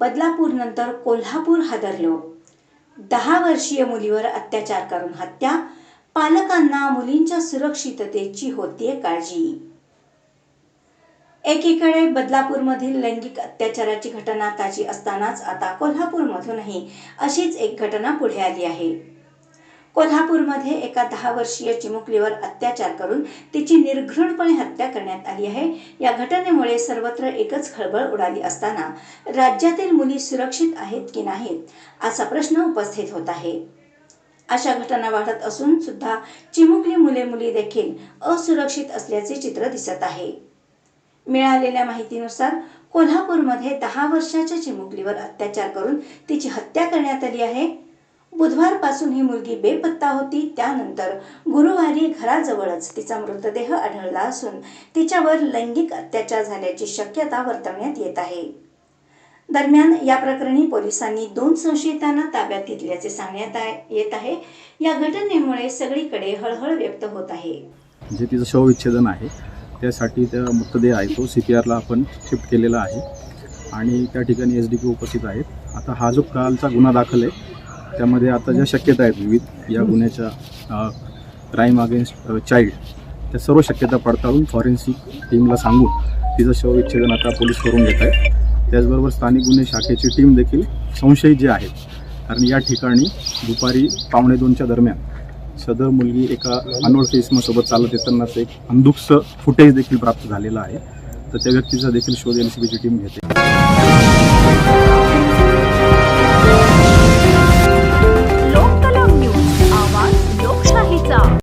बदलापूर नंतर कोल्हापूर हादरलं. दहा वर्षीय मुलीवर अत्याचार करून हत्या पालकांना मुलींच्या सुरक्षिततेची होतीये काळजी. एकीकडे बदलापूरमधील लैंगिक अत्याचाराची घटना ताजी असतानाच आता कोल्हापूरमधूनही अशीच एक घटना पुढे आली आहे. कोल्हापूरमध्ये एका दहा वर्षीय चिमुकलीवर अत्याचार करून तिची निर्घृणपणे हत्या करण्यात आली आहे. या घटनेमुळे सर्वत्र एकच खळबळ उडाली असताना राज्यातील मुली सुरक्षित आहेत की नाहीत असा प्रश्न उपस्थित होत आहे. अशा घटना वाढत असून सुद्धा चिमुकली मुले मुली देखील असुरक्षित असल्याचे चित्र दिसत आहे. मिळालेल्या माहितीनुसार कोल्हापूरमध्ये दहा वर्षाच्या चिमुकलीवर अत्याचार करून तिची हत्या करण्यात आली आहे. बुधवारपासून ही मुलगी बेपत्ता होती. त्यानंतर गुरुवारी घराजवळच तिचा मृतदेह आढळला असून तिच्यावर लैंगिक अत्याचार झाल्याची शक्यता वर्तवण्यात येत आहे. दरम्यान या प्रकरणी पोलिसांनी दोन संशयितांना ताब्यात घेतल्याचे सांगण्यात आहे- येत आहे. या घटनेमुळे सगळीकडे हळहळ व्यक्त होत आहे. जे तिचं शवविच्छेदन आहे त्यासाठी त्या मृतदेह आहे तो सी पी आरला आपण शिफ्ट केलेला आहे. आणि त्या ठिकाणी एस डी पी उपस्थित आहेत. आता हा जो कालचा गुन्हा दाखल आहे त्यामध्ये आता ज्या शक्यता आहेत विविध या गुन्ह्याच्या क्राईम अगेन्स्ट चाइल्ड त्या सर्व शक्यता पडताळून फॉरेन्सिक टीमला सांगून तिचं शवविच्छेदन आता पोलीस करून घेत आहेत. त्याचबरोबर स्थानिक गुन्हे शाखेची टीम देखील संशयित जे आहेत कारण या ठिकाणी दुपारी पावणे दोनच्या दरम्यान सदर मुलगी एका अनोळखी इसमासोबत चालत येतानाच एक अंधुकचं फुटेज देखील प्राप्त झालेलं आहे. तर त्या व्यक्तीचा देखील शोध एन सी बीची टीम घेते.